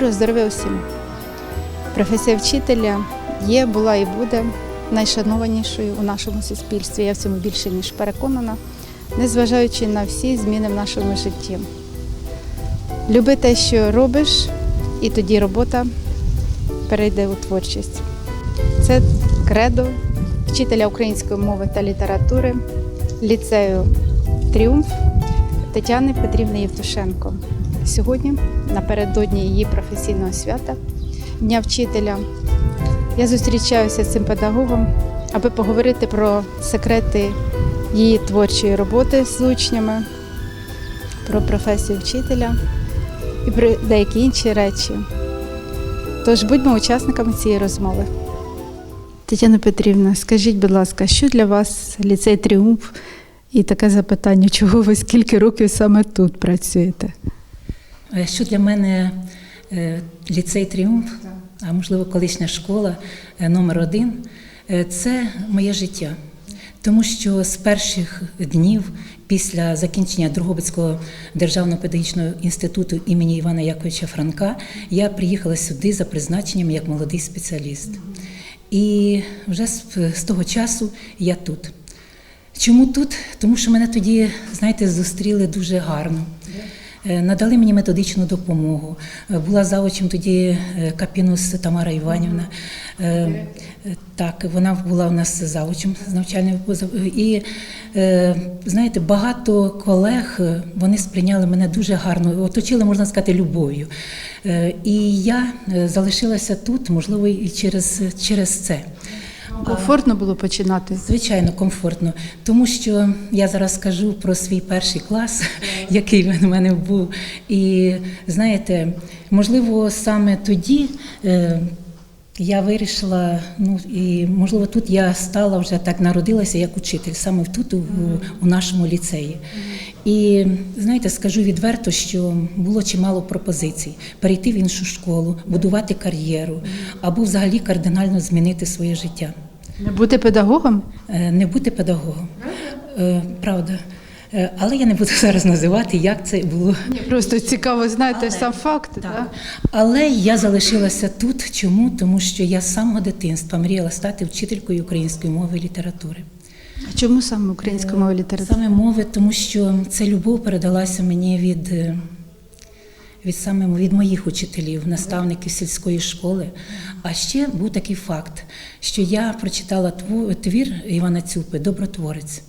Доброго здоров'я усім. Професія вчителя є, була і буде найшанованішою у нашому суспільстві. Я в цьому більше ніж переконана, незважаючи на всі зміни в нашому житті. Люби те, що робиш, і тоді робота перейде у творчість. Це кредо вчителя української мови та літератури ліцею Тріумф Тетяни Петрівни Євтушенко. Сьогодні, напередодні її професійного свята, Дня вчителя, я зустрічаюся з цим педагогом, аби поговорити про секрети її творчої роботи з учнями, про професію вчителя і про деякі інші речі. Тож будьмо учасниками цієї розмови. Тетяна Петрівна, скажіть, будь ласка, що для вас ліцей Тріумф? І таке запитання, чого ви скільки років саме тут працюєте? Е, Що для мене е, ліцей Тріумф, а можливо колишня школа е, номер один це моє життя. Тому що з перших днів після закінчення Другобицького державного педагогічного інституту імені Івана Яковича Франка я приїхала сюди за призначенням як молодий спеціаліст. І вже з того часу я тут. Чому тут? Тому що мене тоді, знаєте, зустріли дуже гарно. Е, Надали мені методичну допомогу. Е, Була завучем тоді е, Капінус Тамара Іванівна. Так, вона була у нас завучем з навчальної поза- І знаєте, багато колег вони сприйняли мене дуже гарно, оточили, можна сказати, любов'ю. І я залишилася тут, можливо, і через, через це. Комфортно було починати. Звичайно, комфортно, тому що я зараз скажу про свій перший клас, який він у мене був. І знаєте, можливо, саме тоді е, я вирішила, ну і можливо, тут я стала вже так народилася як учитель, саме тут, у, у нашому ліцеї. І знаєте, скажу відверто, що було чимало пропозицій перейти в іншу школу, будувати кар'єру або взагалі кардинально змінити своє життя. Не бути педагогом? Е, не бути педагогом. Е, Правда. Е, Але я не буду зараз називати, як це було. Просто цікаво, знаєте, Але- сам факт. Так. Так. Але я залишилася тут. Чому? Тому що я з самого дитинства мріяла стати вчителькою української мови і літератури. А чому саме українська мова і література? Саме мови, тому що ця любов передалася мені від, від саме від моїх учителів, наставників сільської школи. А ще був такий факт, що я прочитала твір Івана Цюпи Добротворець.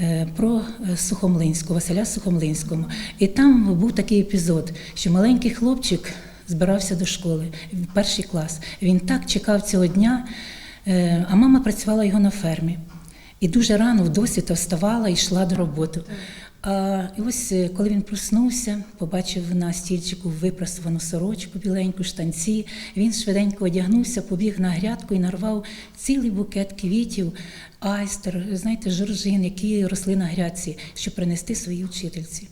е, Про е, Сухомлинського, Василя Сухомлинського. І там був такий епізод, що маленький хлопчик збирався до школи, в перший клас. Він так чекав цього дня, е, а мама працювала його на фермі. І дуже рано в досвіта вставала і йшла до роботи. А і ось е, коли він проснувся, побачив на стільчику випрасувану сорочку, біленьку штанці. Він швиденько одягнувся, побіг на грядку і нарвав цілий букет квітів, айстер, знаєте, жоржин, які росли на грядці, щоб принести своїй учительці.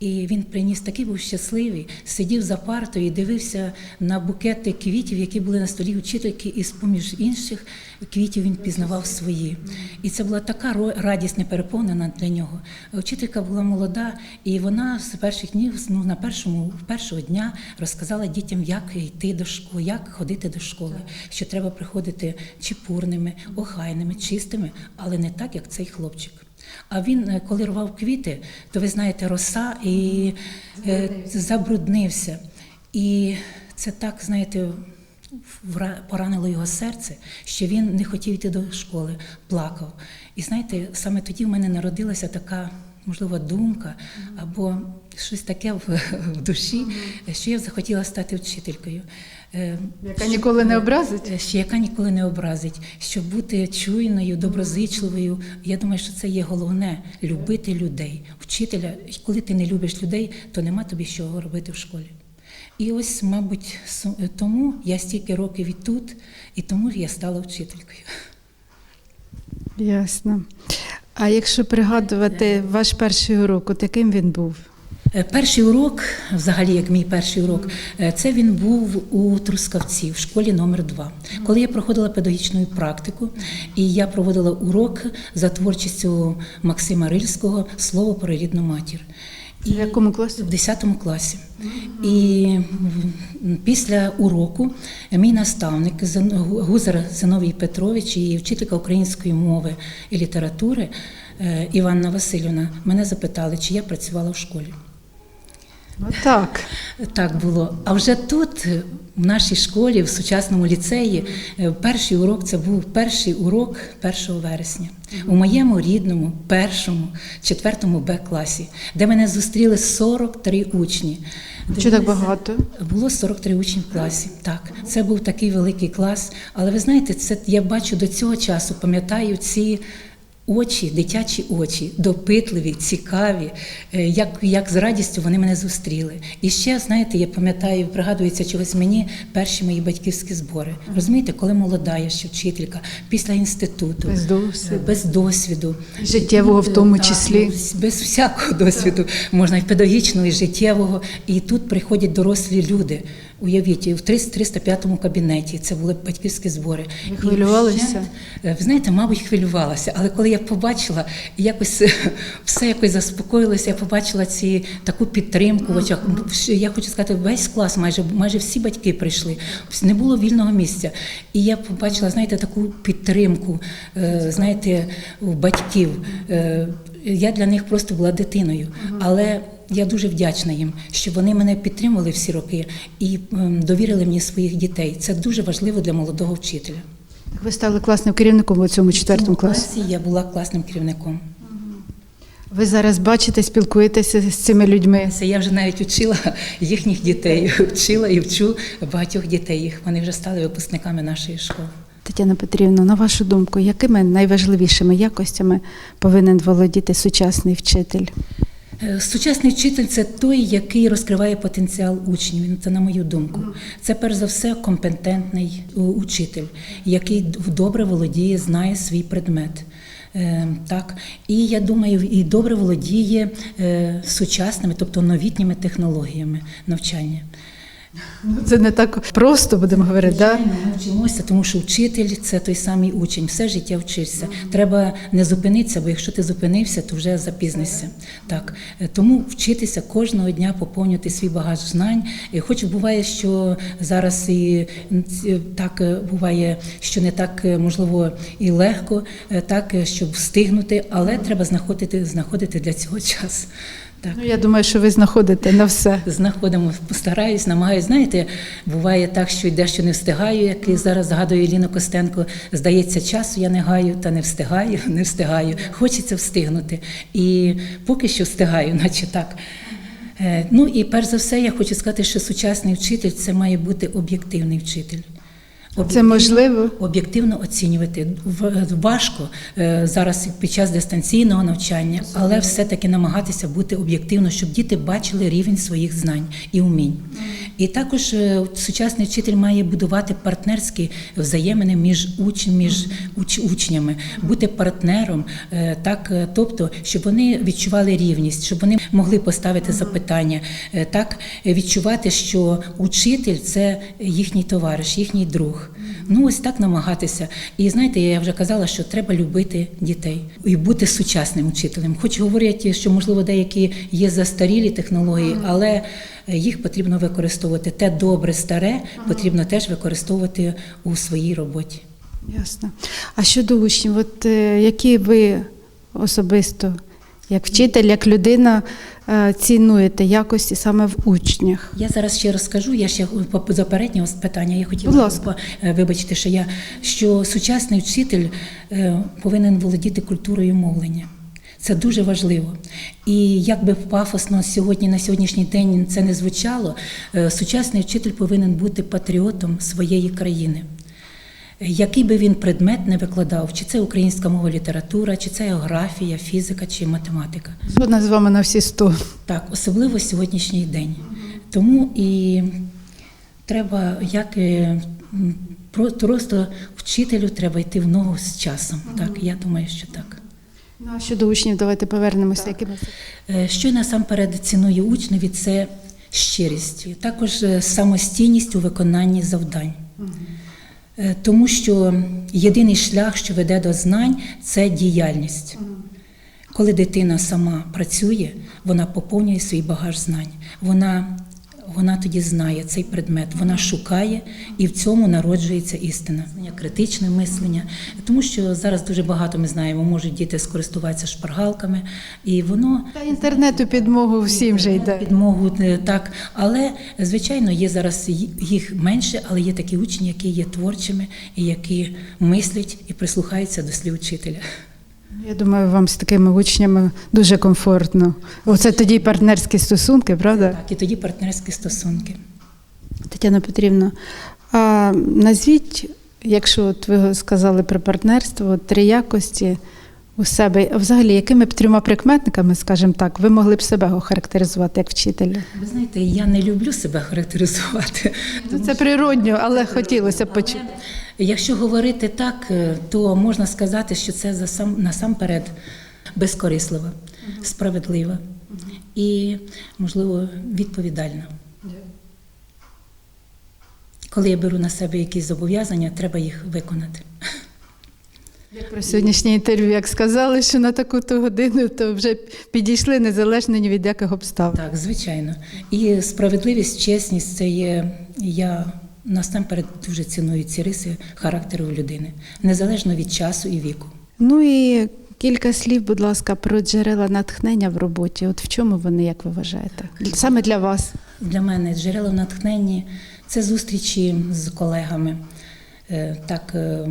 І він приніс такий був щасливий, сидів за партою і дивився на букети квітів, які були на столі учительки, і з-поміж інших квітів він пізнавав свої. І це була така радість непереповнена для нього. Учителька була молода, і вона з перших днів, ну на першому першого дня розказала дітям, як йти до школи, як ходити до школи, що треба приходити чепурними, охайними, чистими, але не так, як цей хлопчик. А він, е, коли рвав квіти, то ви знаєте, роса і е, забруднився. І це так, знаєте, поранило його серце, що він не хотів йти до школи, плакав. І знаєте, саме тоді в мене народилася така, можливо, думка або щось таке в, в душі, що я захотіла стати вчителькою. Е, Яка ніколи не образить? Е, яка ніколи не образить, щоб бути чуйною, доброзичливою. Я думаю, що це є головне любити людей. Вчителя, коли ти не любиш людей, то нема тобі що робити в школі. І ось, мабуть, тому я стільки років і тут, і тому я стала вчителькою. Ясно. А якщо пригадувати ваш перший урок, от яким він був? Е, Перший урок, взагалі, як мій перший урок, е, це він був у Трускавці в школі номер 2 Коли я проходила педагогічну практику, і я проводила урок за творчістю Максима Рильського Слово про рідну матір. В якому класі? в 10 класі. І після уроку мій наставник Гузар Зиновій Петрович і вчителька української мови і літератури е, Іванна Васильівна мене запитали, чи я працювала в школі. Так. Так було. А вже тут, е, в нашій школі, в сучасному ліцеї, е, перший урок це був перший урок 1 вересня у моєму рідному першому, четвертому Б класі, де мене зустріли 43 учні. Що так багато? Було 43 учні в класі. Так, це був такий великий клас. Але ви знаєте, це я бачу до цього часу, пам'ятаю ці. Очі, дитячі очі, допитливі, цікаві, е, як, як з радістю вони мене зустріли. І ще, знаєте, я пам'ятаю, пригадується чогось мені перші мої батьківські збори. Розумієте, коли молода я ще вчителька, після інституту, Без досвіду. без досвіду. Життєвого в тому числі. ну, без всякого досвіду, можна і педагогічного, і життєвого. І тут приходять дорослі люди. Уявіть, в 300 305 кабінеті це були батьківські збори. Ви хвилювалися? вщент, е, Ви знаєте, мабуть, хвилювалася, але коли я побачила, якось е, все якось заспокоїлося, я побачила ці таку підтримку в очах. Я хочу сказати, весь клас, майже майже всі батьки прийшли. Не було вільного місця. І я побачила, знаєте, таку підтримку, е, знаєте, у батьків. Е, Я для них просто була дитиною, але я дуже вдячна їм, що вони мене підтримували всі роки і довірили мені своїх дітей. Це дуже важливо для молодого вчителя. Ви стали класним керівником у цьому четвертому класі. класі я була класним керівником. Ви зараз бачите, спілкуєтеся з цими людьми. Це я вже навіть вчила їхніх дітей, вчила і вчу багатьох дітей. Їх вони вже стали випускниками нашої школи. Тетяна Петрівна, на вашу думку, якими найважливішими якостями повинен володіти сучасний вчитель? Е, Сучасний вчитель це той, який розкриває потенціал учнів. Це на мою думку. Це перш за все компетентний е, учитель, який добре володіє, знає свій предмет. Е, Так, і я думаю, і добре володіє сучасними, тобто новітніми технологіями навчання. Це не так просто, будемо говорити. Да? Ми вчимося, тому що вчитель це той самий учень, все життя вчишся. Треба не зупинитися, бо якщо ти зупинився, то вже запізнишся. Так Е, тому вчитися кожного дня поповнювати свій багаж знань. І хоч буває, що зараз і так е, буває, що не так е, можливо і легко, е, так е, щоб встигнути, але треба знаходити, знаходити для цього час. Так. Ну, я думаю, що ви знаходите на все. Знаходимо, постараюсь, намагаюсь. Знаєте, буває так, що й дещо не встигаю, як і зараз згадує Ліна Костенко. Здається, часу я не гаю, та не встигаю, не встигаю. Хочеться встигнути. І поки що встигаю, наче так. Е, Ну і перш за все, я хочу сказати, що сучасний вчитель це має бути об'єктивний вчитель. Це можливо. об'єктивно оцінювати. Важко е, зараз під час дистанційного навчання, але все-таки намагатися бути об'єктивно, щоб діти бачили рівень своїх знань і умінь. І також е, сучасний вчитель має будувати партнерські взаємини між уч, між уч, учнями, бути партнером, е, так, е, тобто, щоб вони відчували рівність, щоб вони могли поставити запитання, так відчувати, що учитель це їхній товариш, їхній друг. Ну ось так намагатися. І знаєте, я вже казала, що треба любити дітей і бути сучасним учителем. Хоч говорять, що можливо деякі є застарілі технології, але їх потрібно використовувати. Те добре старе потрібно теж використовувати у своїй роботі. Ясно. А щодо учнів, от е, які ви особисто, як вчитель, як людина, е, цінуєте якості саме в учнях? Я зараз ще розкажу. Я ще по за переднього питання. Я хотіла Будь ласка. е, що я що сучасний вчитель е, повинен володіти культурою мовлення. Це дуже важливо. І як би пафосно сьогодні на сьогоднішній день це не звучало, е, сучасний вчитель повинен бути патріотом своєї країни. Який би він предмет не викладав, чи це українська мова література, чи це географія, фізика, чи математика. Згодна з вами на всі сто. Так, особливо сьогоднішній день. Тому і треба як е, про- просто вчителю треба йти в ногу з часом. Так, я думаю, що так. Ну, а щодо учнів, давайте повернемося. Якими Е, Що насамперед ціную учневі, це щирість, також е, самостійність у виконанні завдань. Е, Тому що єдиний шлях, що веде до знань, це діяльність. Коли дитина сама працює, вона поповнює свій багаж знань. Вона, вона тоді знає цей предмет, вона шукає і в цьому народжується істина. Критичне мислення, тому що зараз дуже багато ми знаємо, можуть діти скористуватися шпаргалками, і воно Та інтернету підмогу всім вже йде. підмогу е, так. Але звичайно, є зараз їх менше, але є такі учні, які є творчими і які мислять і прислухаються до слів вчителя. Я думаю, вам з такими учнями дуже комфортно. Оце тоді партнерські стосунки, правда? Так, і тоді партнерські стосунки. Тетяна Петрівна, а назвіть, якщо от ви сказали про партнерство, три якості у себе, а взагалі, якими б трьома прикметниками, скажімо так, ви могли б себе охарактеризувати як вчителя? Ви знаєте, я не люблю себе характеризувати. Ну, Це природньо, але хотілося б почути. Якщо говорити так, е, то можна сказати, що це насамперед безкорислива, справедлива і, можливо, відповідальна. Коли я беру на себе якісь зобов'язання, треба їх виконати. Про сьогоднішнє інтерв'ю, як сказали, що на таку-то годину, то вже підійшли незалежно ні від яких обставин. Так, звичайно. І справедливість, чесність це є. Я насамперед дуже ціную ці риси характеру людини, незалежно від часу і віку. Ну і кілька слів, будь ласка, про джерела натхнення в роботі. От в чому вони, як ви вважаєте? Саме для вас. Для мене джерела натхнення це зустрічі з колегами. Е, Так, е,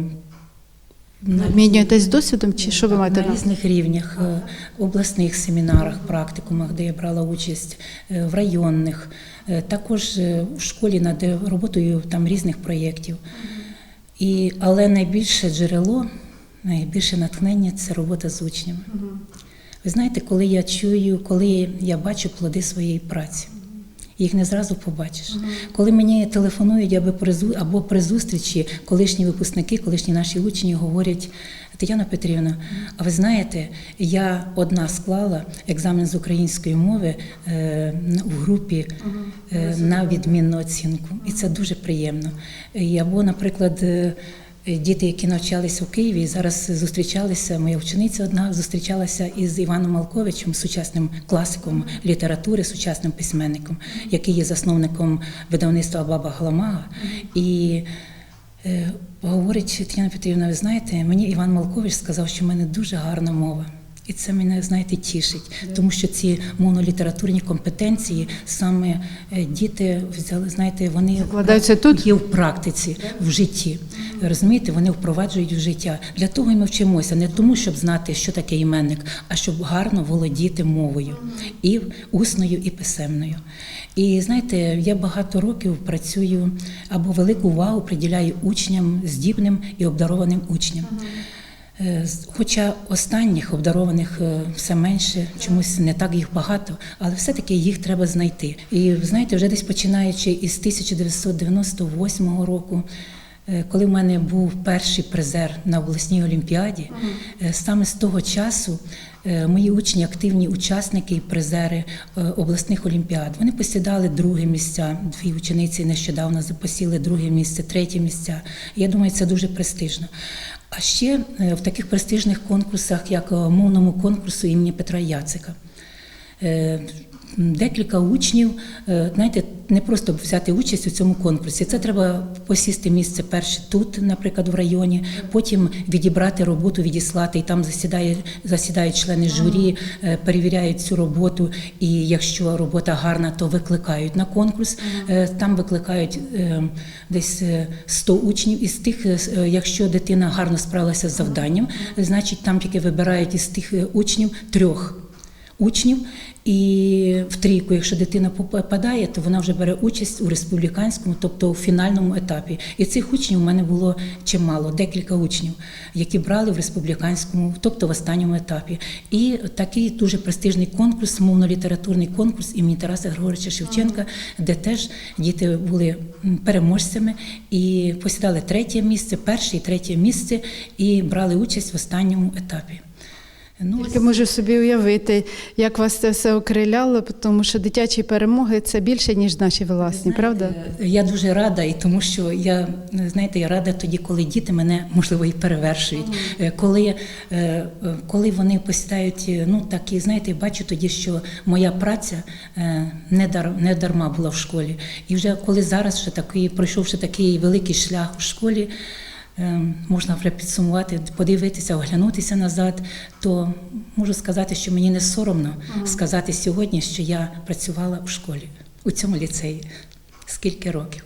Обмінюєтесь досвідом, чи що ви маєте на різних рівнях, е, обласних семінарах, практикумах, де я брала участь, е, в районних, е, також в школі над роботою там різних проєктів. І, але найбільше джерело, найбільше натхнення це робота з учнями. Ви знаєте, коли я чую, коли я бачу плоди своєї праці. Їх не зразу побачиш. Коли мені телефонують або при, зу- або при зустрічі колишні випускники, колишні наші учні говорять: Тетяна Петрівна, а ви знаєте, я одна склала екзамен з української мови е, в групі е, на відмінну оцінку. І це дуже приємно. І або, наприклад, е, Діти, які навчалися у Києві, зараз зустрічалися. Моя вчениця одна зустрічалася із Іваном Малковичем, сучасним класиком літератури, сучасним письменником, який є засновником видавництва Баба Гламага. І е, говорить Тетяна Петрівна, ви знаєте, мені Іван Малкович сказав, що в мене дуже гарна мова. І це мене, знаєте, тішить, тому що ці монолітературні компетенції саме е, діти взяли, знаєте, вони Закладаються тут? є в практиці, в житті. Розумієте, вони впроваджують в життя. Для того і ми вчимося, не тому, щоб знати, що таке іменник, а щоб гарно володіти мовою і усною, і писемною. І знаєте, я багато років працюю або велику увагу приділяю учням, здібним і обдарованим учням. Е, Хоча останніх обдарованих е, все менше, чомусь не так їх багато, але все-таки їх треба знайти. І знаєте, вже десь починаючи із 1998 року, е, коли в мене був перший призер на обласній олімпіаді, саме з того часу мої учні активні учасники і призери обласних олімпіад. Вони посідали друге місця. Дві учениці нещодавно посіли друге місце, третє місця. Я думаю, це дуже престижно. А ще е, в таких престижних конкурсах, як е, мовному конкурсу імені Петра Яцика. Е, Декілька учнів, е, знаєте, не просто взяти участь у цьому конкурсі. Це треба посісти місце перше тут, наприклад, в районі, потім відібрати роботу, відіслати, і там засідає, засідають члени журі, е, перевіряють цю роботу. І якщо робота гарна, то викликають на конкурс. Там викликають десь е, 100 учнів. Із тих, якщо дитина гарно справилася з завданням, значить там тільки вибирають із тих учнів трьох учнів. І в трійку, якщо дитина попадає, то вона вже бере участь у республіканському, тобто у фінальному етапі. І цих учнів у мене було чимало, декілька учнів, які брали в республіканському, тобто в останньому етапі. І такий дуже престижний конкурс, мовно-літературний конкурс імені Тараса Григоровича Шевченка, де теж діти були переможцями і посідали третє місце, перше і третє місце, і брали участь в останньому етапі. Ну, Тільки можу собі уявити, як вас це все окриляло, тому що дитячі перемоги це більше, ніж наші власні, правда? Е, Я дуже рада, і тому що я знаєте, я рада тоді, коли діти мене можливо і перевершують. Е, Коли, е, коли вони посідають, е, ну так і знаєте, бачу тоді, що моя праця не дар не дарма була в школі. І вже коли зараз ще такий, пройшовши такий великий шлях у школі. Е, Можна вже підсумувати, подивитися, оглянутися назад, то можу сказати, що мені не соромно сказати сьогодні, що я працювала у школі у цьому ліцеї. Скільки років?